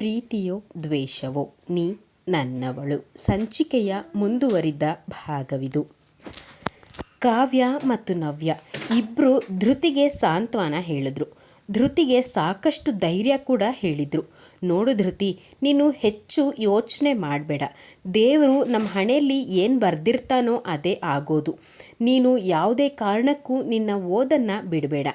ಪ್ರೀತಿಯೋ ದ್ವೇಷವೋ ನೀ ನನ್ನವಳು. ಸಂಚಿಕೆಯ ಮುಂದುವರಿದ ಭಾಗವಿದು. ಕಾವ್ಯ ಮತ್ತು ನವ್ಯ ಇಬ್ಬರು ಧೃತಿಗೆ ಸಾಂತ್ವನ ಹೇಳಿದ್ರು. ಧೃತಿಗೆ ಸಾಕಷ್ಟು ಧೈರ್ಯ ಕೂಡ ಹೇಳಿದರು. ನೋಡು ಧೃತಿ, ನೀನು ಹೆಚ್ಚು ಯೋಚನೆ ಮಾಡಬೇಡ. ದೇವರು ನಮ್ಮ ಹಣೆಯಲ್ಲಿ ಏನು ಬರೆದಿರ್ತಾನೋ ಅದೇ ಆಗೋದು. ನೀನು ಯಾವುದೇ ಕಾರಣಕ್ಕೂ ನಿನ್ನ ಓದನ್ನು ಬಿಡಬೇಡ.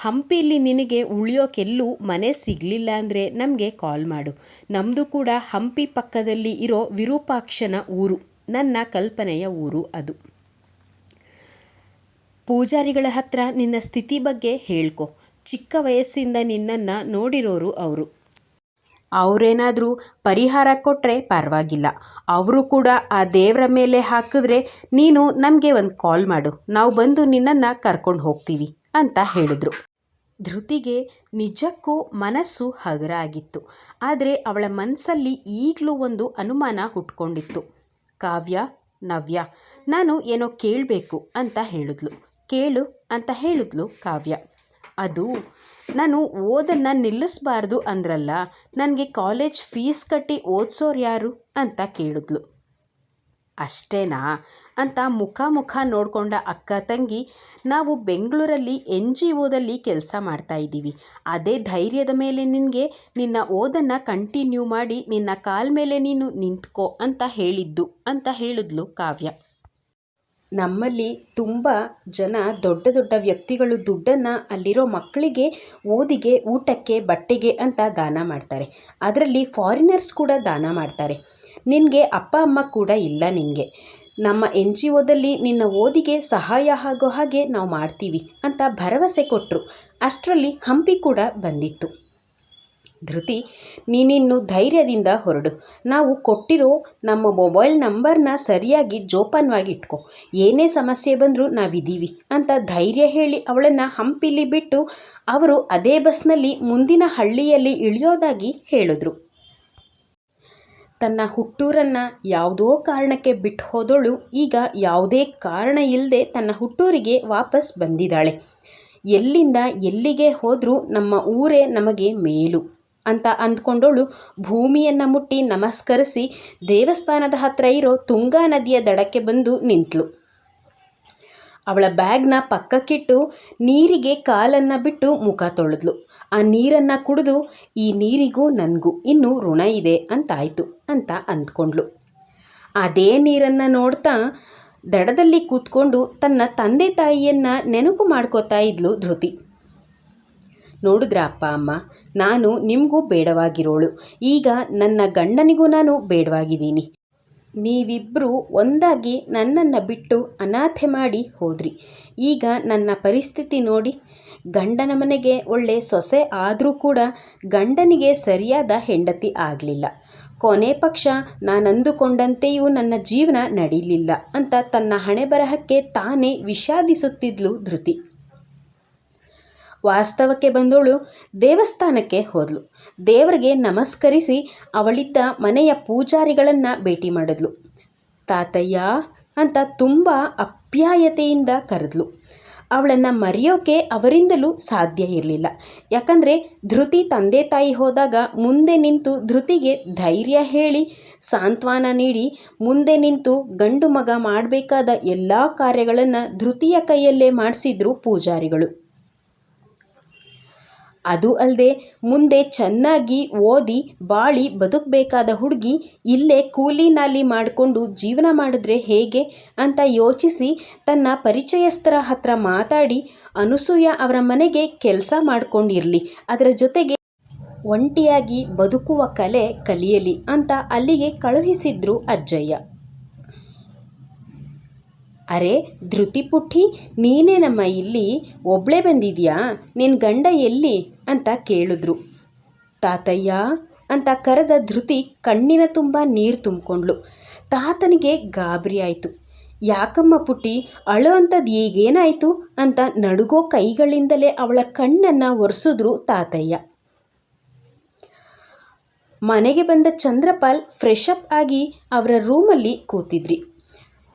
ಹಂಪಿಲಿ ನಿನಗೆ ಉಳಿಯೋಕೆಲ್ಲೂ ಮನೆ ಸಿಗಲಿಲ್ಲ ಅಂದರೆ ನಮಗೆ ಕಾಲ್ ಮಾಡು. ನಮ್ಮದು ಕೂಡ ಹಂಪಿ ಪಕ್ಕದಲ್ಲಿ ಇರೋ ವಿರೂಪಾಕ್ಷನ ಊರು, ನನ್ನ ಕಲ್ಪನೆಯ ಊರು ಅದು. ಪೂಜಾರಿಗಳ ಹತ್ರ ನಿನ್ನ ಸ್ಥಿತಿ ಬಗ್ಗೆ ಹೇಳ್ಕೊ. ಚಿಕ್ಕ ವಯಸ್ಸಿಂದ ನಿನ್ನನ್ನು ನೋಡಿರೋರು ಅವರು. ಅವರೇನಾದರೂ ಪರಿಹಾರ ಕೊಟ್ಟರೆ ಪರವಾಗಿಲ್ಲ. ಅವರು ಕೂಡ ಆ ದೇವರ ಮೇಲೆ ಹಾಕಿದ್ರೆ ನೀನು ನಮಗೆ ಒಂದು ಕಾಲ್ ಮಾಡು. ನಾವು ಬಂದು ನಿನ್ನನ್ನು ಕರ್ಕೊಂಡು ಹೋಗ್ತೀವಿ ಅಂತ ಹೇಳಿದ್ರು. ಧೃತಿಗೆ ನಿಜಕ್ಕೂ ಮನಸ್ಸು ಹಗರಾಗಿತ್ತು. ಆದರೆ ಅವಳ ಮನಸ್ಸಲ್ಲಿ ಈಗಲೂ ಒಂದು ಅನುಮಾನ ಹುಟ್ಕೊಂಡಿತ್ತು. ಕಾವ್ಯ, ನವ್ಯ, ನಾನು ಏನೋ ಕೇಳಬೇಕು ಅಂತ ಹೇಳಿದ್ಲು. ಕೇಳು ಅಂತ ಹೇಳಿದ್ಲು ಕಾವ್ಯ. ಅದು, ನಾನು ಓದನ್ನು ನಿಲ್ಲಿಸಬಾರ್ದು ಅಂದ್ರಲ್ಲ, ನನಗೆ ಕಾಲೇಜ್ ಫೀಸ್ ಕಟ್ಟಿ ಓದ್ಸೋರು ಯಾರು? ಅಂತ ಕೇಳಿದ್ಲು. ಅಷ್ಟೇನಾ? ಅಂತ ಮುಖ ಮುಖ ನೋಡಿಕೊಂಡ ಅಕ್ಕ ತಂಗಿ, ನಾವು ಬೆಂಗಳೂರಲ್ಲಿ ಎನ್ ಜಿ ಒದಲ್ಲಿ ಕೆಲಸ ಮಾಡ್ತಾಯಿದ್ದೀವಿ ಅದೇ ಧೈರ್ಯದ ಮೇಲೆ ನಿನಗೆ ನಿನ್ನ ಓದನ್ನು ಕಂಟಿನ್ಯೂ ಮಾಡಿ, ನಿನ್ನ ಕಾಲ ಮೇಲೆ ನೀನು ನಿಂತ್ಕೋ ಅಂತ ಹೇಳಿದ್ದು ಅಂತ ಹೇಳಿದ್ಲು ಕಾವ್ಯ. ನಮ್ಮಲ್ಲಿ ತುಂಬ ಜನ ದೊಡ್ಡ ದೊಡ್ಡ ವ್ಯಕ್ತಿಗಳು ದುಡ್ಡನ್ನು ಅಲ್ಲಿರೋ ಮಕ್ಕಳಿಗೆ ಓದಿಗೆ, ಊಟಕ್ಕೆ, ಬಟ್ಟೆಗೆ ಅಂತ ದಾನ ಮಾಡ್ತಾರೆ. ಅದರಲ್ಲಿ ಫಾರಿನರ್ಸ್ ಕೂಡ ದಾನ ಮಾಡ್ತಾರೆ. ನಿನಗೆ ಅಪ್ಪ, ಅಮ್ಮ ಕೂಡ ಇಲ್ಲ ನಿನಗೆ. ನಮ್ಮ ಎನ್ ಜಿ ಒದಲ್ಲಿ ನಿನ್ನ ಓದಿಗೆ ಸಹಾಯ ಆಗೋ ಹಾಗೆ ನಾವು ಮಾಡ್ತೀವಿ ಅಂತ ಭರವಸೆ ಕೊಟ್ಟರು ಅಷ್ಟರಲ್ಲಿ ಹಂಪಿ ಕೂಡ ಬಂದಿತ್ತು. ಧೃತಿ, ನೀನಿನ್ನು ಧೈರ್ಯದಿಂದ ಹೊರಡು. ನಾವು ಕೊಟ್ಟಿರೋ ನಮ್ಮ ಮೊಬೈಲ್ ನಂಬರ್ನ ಸರಿಯಾಗಿ ಜೋಪಾನವಾಗಿ ಇಟ್ಕೊ ಏನೇ ಸಮಸ್ಯೆ ಬಂದರೂ ನಾವಿದ್ದೀವಿ ಅಂತ ಧೈರ್ಯ ಹೇಳಿ ಅವಳನ್ನು ಹಂಪಿಲಿ ಬಿಟ್ಟು ಅವರು ಅದೇ ಬಸ್ನಲ್ಲಿ ಮುಂದಿನ ಹಳ್ಳಿಯಲ್ಲಿ ಇಳಿಯೋದಾಗಿ ಹೇಳಿದ್ರು. ತನ್ನ ಹುಟ್ಟೂರನ್ನು ಯಾವುದೋ ಕಾರಣಕ್ಕೆ ಬಿಟ್ಟು ಹೋದವಳು ಈಗ ಯಾವುದೇ ಕಾರಣ ಇಲ್ಲದೆ ತನ್ನ ಹುಟ್ಟೂರಿಗೆ ವಾಪಸ್ ಬಂದಿದ್ದಾಳೆ. ಎಲ್ಲಿಂದ ಎಲ್ಲಿಗೆ ಹೋದರೂ ನಮ್ಮ ಊರೇ ನಮಗೆ ಮೇಲು ಅಂತ ಅಂದ್ಕೊಂಡವಳು ಭೂಮಿಯನ್ನು ಮುಟ್ಟಿ ನಮಸ್ಕರಿಸಿ ದೇವಸ್ಥಾನದ ಹತ್ತಿರ ಇರೋ ತುಂಗಾ ನದಿಯ ದಡಕ್ಕೆ ಬಂದು ನಿಂತಳು. ಅವಳ ಬ್ಯಾಗ್ನ ಪಕ್ಕಕ್ಕಿಟ್ಟು ನೀರಿಗೆ ಕಾಲನ್ನು ಬಿಟ್ಟು ಮುಖ ತೊಳೆದ್ಲು. ಆ ನೀರನ್ನು ಕುಡಿದು, ಈ ನೀರಿಗೂ ನನಗೂ ಇನ್ನೂ ಋಣ ಇದೆ ಅಂತಾಯಿತು ಅಂತ ಅಂದ್ಕೊಂಡ್ಳು ಅದೇ ನೀರನ್ನು ನೋಡ್ತಾ ದಡದಲ್ಲಿ ಕೂತ್ಕೊಂಡು ತನ್ನ ತಂದೆ ತಾಯಿಯನ್ನು ನೆನಪು ಮಾಡ್ಕೋತಾ ಇದ್ಲು ಧೃತಿ. ನೋಡಿದ್ರ ಅಪ್ಪ, ಅಮ್ಮ, ನಾನು ನಿಮಗೂ ಬೇಡವಾಗಿರೋಳು. ಈಗ ನನ್ನ ಗಂಡನಿಗೂ ನಾನು ಬೇಡವಾಗಿದ್ದೀನಿ. ನೀವಿಬ್ಬರೂ ಒಂದಾಗಿ ನನ್ನನ್ನು ಬಿಟ್ಟು ಅನಾಥೆ ಮಾಡಿ ಹೋದ್ರಿ. ಈಗ ನನ್ನ ಪರಿಸ್ಥಿತಿ ನೋಡಿ ಗಂಡನ ಮನೆಗೆ ಒಳ್ಳೆ ಸೊಸೆ ಆದರೂ ಕೂಡ ಗಂಡನಿಗೆ ಸರಿಯಾದ ಹೆಂಡತಿ ಆಗಲಿಲ್ಲ. ಕೊನೆ ಪಕ್ಷ ನಾನಂದುಕೊಂಡಂತೆಯೂ ನನ್ನ ಜೀವನ ನಡೀಲಿಲ್ಲ ಅಂತ ತನ್ನ ಹಣೆ ಬರಹಕ್ಕೆ ತಾನೇ ವಿಷಾದಿಸುತ್ತಿದ್ಲು ಧೃತಿ. ವಾಸ್ತವಕ್ಕೆ ಬಂದವಳು ದೇವಸ್ಥಾನಕ್ಕೆ ಹೋದಳು ದೇವರಿಗೆ ನಮಸ್ಕರಿಸಿ ಅವಳಿದ್ದ ಮನೆಯ ಪೂಜಾರಿಗಳನ್ನು ಭೇಟಿ ಮಾಡಿದ್ಲು. ತಾತಯ್ಯ ಅಂತ ತುಂಬ ಅಪ್ಯಾಯತೆಯಿಂದ ಕರೆದ್ಲು. ಅವಳನ್ನು ಮರೆಯೋಕೆ ಅವರಿಂದಲೂ ಸಾಧ್ಯ ಇರಲಿಲ್ಲ. ಯಾಕಂದರೆ ಧೃತಿ ತಂದೆ ತಾಯಿ ಹೋದಾಗ ಮುಂದೆ ನಿಂತು ಧೃತಿಗೆ ಧೈರ್ಯ ಹೇಳಿ, ಸಾಂತ್ವನ ನೀಡಿ, ಮುಂದೆ ನಿಂತು ಗಂಡು ಮಗ ಮಾಡಬೇಕಾದ ಎಲ್ಲ ಕಾರ್ಯಗಳನ್ನು ಧೃತಿಯ ಕೈಯಲ್ಲೇ ಮಾಡಿಸಿದ್ರು ಪೂಜಾರಿಗಳು. ಅದು ಅಲ್ಲದೆ ಮುಂದೆ ಚೆನ್ನಾಗಿ ಓದಿ ಬಾಳಿ ಬದುಕಬೇಕಾದ ಹುಡುಗಿ ಇಲ್ಲೇ ಕೂಲಿ ನಾಲಿ ಮಾಡಿಕೊಂಡು ಜೀವನ ಮಾಡಿದ್ರೆ ಹೇಗೆ ಅಂತ ಯೋಚಿಸಿ ತನ್ನ ಪರಿಚಯಸ್ಥರ ಹತ್ರ ಮಾತಾಡಿ ಅನಸೂಯ ಅವರ ಮನೆಗೆ ಕೆಲಸ ಮಾಡ್ಕೊಂಡಿರಲಿ. ಅದರ ಜೊತೆಗೆ ಒಂಟಿಯಾಗಿ ಬದುಕುವ ಕಲೆ ಕಲಿಯಲಿ ಅಂತ ಅಲ್ಲಿಗೆ ಕಳುಹಿಸಿದ್ರು ಅಜ್ಜಯ್ಯ. ಅರೆ ಧೃತಿ ಪುಟ್ಟಿ ನೀನೇನಮ್ಮ ಇಲ್ಲಿ ಒಬ್ಳೆ ಬಂದಿದ್ಯಾ? ನಿನ್ನ ಗಂಡ ಎಲ್ಲಿ? ಅಂತ ಕೇಳಿದ್ರು. ತಾತಯ್ಯ, ಅಂತ ಕರೆದ ಧೃತಿ ಕಣ್ಣಿನ ತುಂಬ ನೀರು ತುಂಬಿಕೊಂಡ್ಳು. ತಾತನಿಗೆ ಗಾಬರಿ ಆಯಿತು. ಯಾಕಮ್ಮ ಪುಟ್ಟಿ ಅಳೋ ಅಂಥದ್ದು ಈಗೇನಾಯಿತು ಅಂತ ನಡುಗೋ ಕೈಗಳಿಂದಲೇ ಅವಳ ಕಣ್ಣನ್ನು ಒರೆಸಿದ್ರು ತಾತಯ್ಯ. ಮನೆಗೆ ಬಂದ ಚಂದ್ರಪಾಲ್ ಫ್ರೆಶ್ ಆಗಿ ಅವರ ರೂಮಲ್ಲಿ ಕೂತಿದ್ರಿ.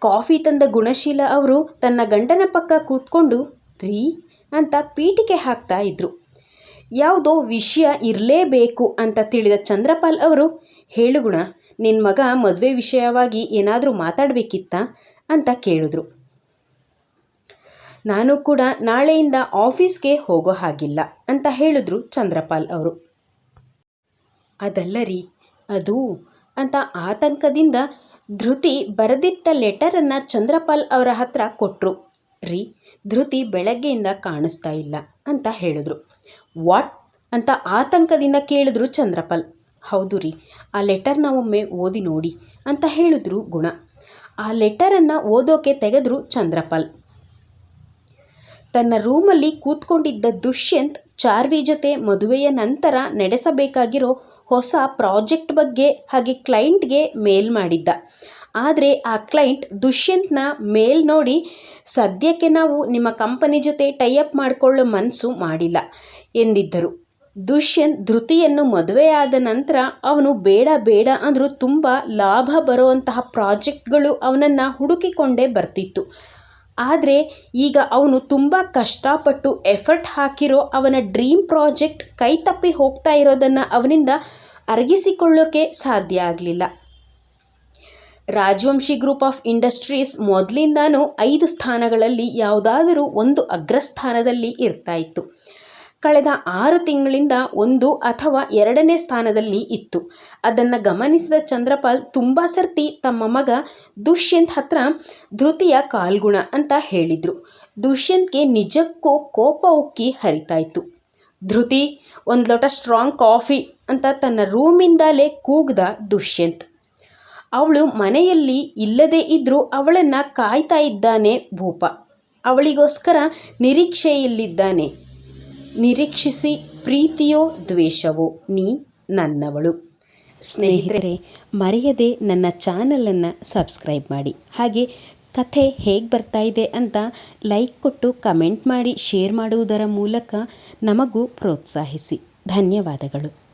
ಕಾಫಿ ತಂದ ಗುಣಶೀಲ ಅವರು ತನ್ನ ಗಂಡನ ಪಕ್ಕ ಕೂತ್ಕೊಂಡು, ರೀ, ಅಂತ ಪೀಟಿಕೆ ಹಾಕ್ತಾ ಇದ್ರು. ಯಾವುದೋ ವಿಷಯ ಇರಲೇಬೇಕು ಅಂತ ತಿಳಿದ ಚಂದ್ರಪಾಲ್ ಅವರು, ಹೇಳು ಗುಣ ನಿನ್ನ ಮಗ ಮದುವೆ ವಿಷಯವಾಗಿ ಏನಾದರೂ ಮಾತಾಡಬೇಕಿತ್ತಾ? ಅಂತ ಕೇಳಿದ್ರು. ನಾನು ಕೂಡ ನಾಳೆಯಿಂದ ಆಫೀಸ್ಗೆ ಹೋಗೋ ಹಾಗಿಲ್ಲ, ಅಂತ ಹೇಳಿದ್ರು ಚಂದ್ರಪಾಲ್ ಅವರು. ಅದಲ್ಲ ರೀ, ಅದು, ಅಂತ ಆತಂಕದಿಂದ ಧೃತಿ ಬರೆದಿಟ್ಟ ಲೆಟರನ್ನು ಚಂದ್ರಪಾಲ್ ಅವರ ಹತ್ರ ಕೊಟ್ಟರು ರೀ, ಧೃತಿ ಬೆಳಗ್ಗೆಯಿಂದ ಕಾಣಿಸ್ತಾ ಇಲ್ಲ, ಅಂತ ಹೇಳಿದ್ರು. ವಾಟ್ ಅಂತ ಆತಂಕದಿಂದ ಕೇಳಿದ್ರು ಚಂದ್ರಪಾಲ್. ಹೌದು ರೀ, ಆ ಲೆಟರ್ನ ಒಮ್ಮೆ ಓದಿ ನೋಡಿ ಅಂತ ಹೇಳಿದ್ರು ಗುಣ. ಆ ಲೆಟರನ್ನು ಓದೋಕೆ ತೆಗೆದ್ರು ಚಂದ್ರಪಾಲ್. ತನ್ನ ರೂಮಲ್ಲಿ ಕೂತ್ಕೊಂಡಿದ್ದ ದುಷ್ಯಂತ್ ಚಾರ್ವಿ ಜೊತೆ ಮದುವೆಯ ನಂತರ ನಡೆಸಬೇಕಾಗಿರೋ ಹೊಸ ಪ್ರಾಜೆಕ್ಟ್ ಬಗ್ಗೆ ಹಾಗೆ ಕ್ಲೈಂಟ್ಗೆ ಮೇಲ್ ಮಾಡಿದ್ದ. ಆದರೆ ಆ ಕ್ಲೈಂಟ್ ದುಷ್ಯಂತ್ನ ಮೇಲ್ ನೋಡಿ ಸದ್ಯಕ್ಕೆ ನಾವು ನಿಮ್ಮ ಕಂಪನಿ ಜೊತೆ ಟೈಅಪ್ ಮಾಡಿಕೊಳ್ಳೋ ಮನಸ್ಸು ಮಾಡಿಲ್ಲ ಎಂದಿದ್ದರು. ದುಷ್ಯಂತ್ ಧೃತಿಯನ್ನು ಮದುವೆಯಾದ ನಂತರ ಅವನು ಬೇಡ ಬೇಡ ಅಂದರೂ ತುಂಬ ಲಾಭ ಬರುವಂತಹ ಪ್ರಾಜೆಕ್ಟ್ಗಳು ಅವನನ್ನು ಹುಡುಕಿಕೊಂಡೇ ಬರ್ತಿತ್ತು. ಆದರೆ ಈಗ ಅವನು ತುಂಬ ಕಷ್ಟಪಟ್ಟು ಎಫರ್ಟ್ ಹಾಕಿರೋ ಅವನ ಡ್ರೀಮ್ ಪ್ರಾಜೆಕ್ಟ್ ಕೈ ತಪ್ಪಿ ಹೋಗ್ತಾ ಇರೋದನ್ನು ಅವನಿಂದ ಅರಗಿಸಿಕೊಳ್ಳೋಕೆ ಸಾಧ್ಯ ಆಗಲಿಲ್ಲ. ರಾಜವಂಶಿ ಗ್ರೂಪ್ ಆಫ್ ಇಂಡಸ್ಟ್ರೀಸ್ ಮೊದಲಿಂದಾನೂ ಐದು ಸ್ಥಾನಗಳಲ್ಲಿ ಯಾವುದಾದರೂ ಒಂದು ಅಗ್ರಸ್ಥಾನದಲ್ಲಿ ಇರ್ತಾ ಇತ್ತು ಕಳೆದ ಆರು ತಿಂಗಳಿಂದ ಒಂದು ಅಥವಾ ಎರಡನೇ ಸ್ಥಾನದಲ್ಲಿ ಇತ್ತು. ಅದನ್ನು ಗಮನಿಸಿದ ಚಂದ್ರಪಾಲ್ ತುಂಬ ಸರ್ತಿ ತಮ್ಮ ಮಗ ದುಷ್ಯಂತ್ ಹತ್ರ ಧೃತಿಯ ಕಾಲ್ಗುಣ ಅಂತ ಹೇಳಿದರು. ದುಷ್ಯಂತ್ಗೆ ನಿಜಕ್ಕೂ ಕೋಪ ಉಕ್ಕಿ ಹರಿತಾಯಿತು. ಧೃತಿ, ಒಂದು ಲೋಟ ಸ್ಟ್ರಾಂಗ್ ಕಾಫಿ ಅಂತ ತನ್ನ ರೂಮಿಂದಲೇ ಕೂಗ್ದ ದುಷ್ಯಂತ್. ಅವಳು ಮನೆಯಲ್ಲಿ ಇಲ್ಲದೇ ಇದ್ದರೂ ಅವಳನ್ನು ಕಾಯ್ತಾ ಇದ್ದಾನೆ ಭೂಪ. ಅವಳಿಗೋಸ್ಕರ ನಿರೀಕ್ಷೆಯಲ್ಲಿದ್ದಾನೆ. ನಿರೀಕ್ಷಿಸಿ ಪ್ರೀತಿಯೋ ದ್ವೇಷವೋ ನೀ ನನ್ನವಳು. ಸ್ನೇಹಿತರೆ, ಮರೆಯದೆ ನನ್ನ ಚಾನಲನ್ನು ಸಬ್ಸ್ಕ್ರೈಬ್ ಮಾಡಿ. ಹಾಗೆ ಕಥೆ ಹೇಗೆ ಬರ್ತಾ ಇದೆ ಅಂತ ಲೈಕ್ ಕೊಟ್ಟು ಕಮೆಂಟ್ ಮಾಡಿ, ಶೇರ್ ಮಾಡುವುದರ ಮೂಲಕ ನಮಗೂ ಪ್ರೋತ್ಸಾಹಿಸಿ. ಧನ್ಯವಾದಗಳು.